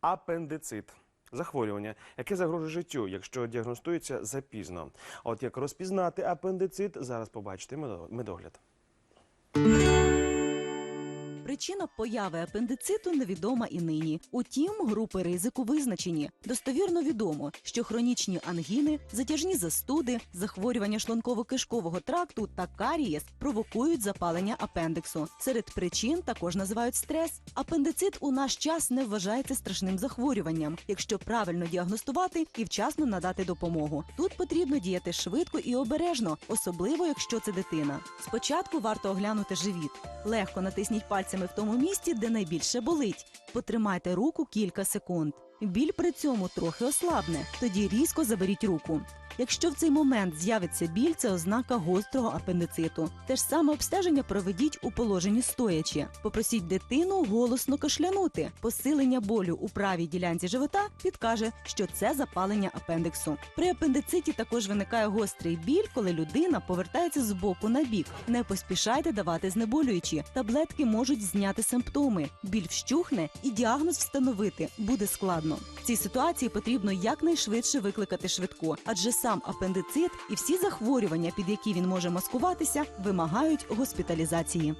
Апендицит. Захворювання, яке загрожує життю, якщо діагностується запізно. От як розпізнати апендицит, зараз побачите медо- медогляд. Причина появи апендициту невідома і нині. Утім, групи ризику визначені. Достовірно відомо, що хронічні ангіни, затяжні застуди, захворювання шлунково-кишкового тракту та карієс провокують запалення апендиксу. Серед причин також називають стрес. Апендицит у наш час не вважається страшним захворюванням, якщо правильно діагностувати і вчасно надати допомогу. Тут потрібно діяти швидко і обережно, особливо якщо це дитина. Спочатку варто оглянути живіт. Легко натисніть пальцями в тому місці, де найбільше болить. Потримайте руку кілька секунд. Біль при цьому трохи ослабне. Тоді різко заберіть руку. Якщо в цей момент з'явиться біль, це ознака гострого апендициту. Те ж саме обстеження проведіть у положенні стоячи. Попросіть дитину голосно кашлянути. Посилення болю у правій ділянці живота підкаже, що це запалення апендиксу. При апендициті також виникає гострий біль, коли людина повертається з боку на бік. Не поспішайте давати знеболюючі. Таблетки можуть зняти симптоми. Біль вщухне і діагноз встановити буде складно. В цій ситуації потрібно якнайшвидше викликати швидку, адже сам апендицит і всі захворювання, під які він може маскуватися, вимагають госпіталізації.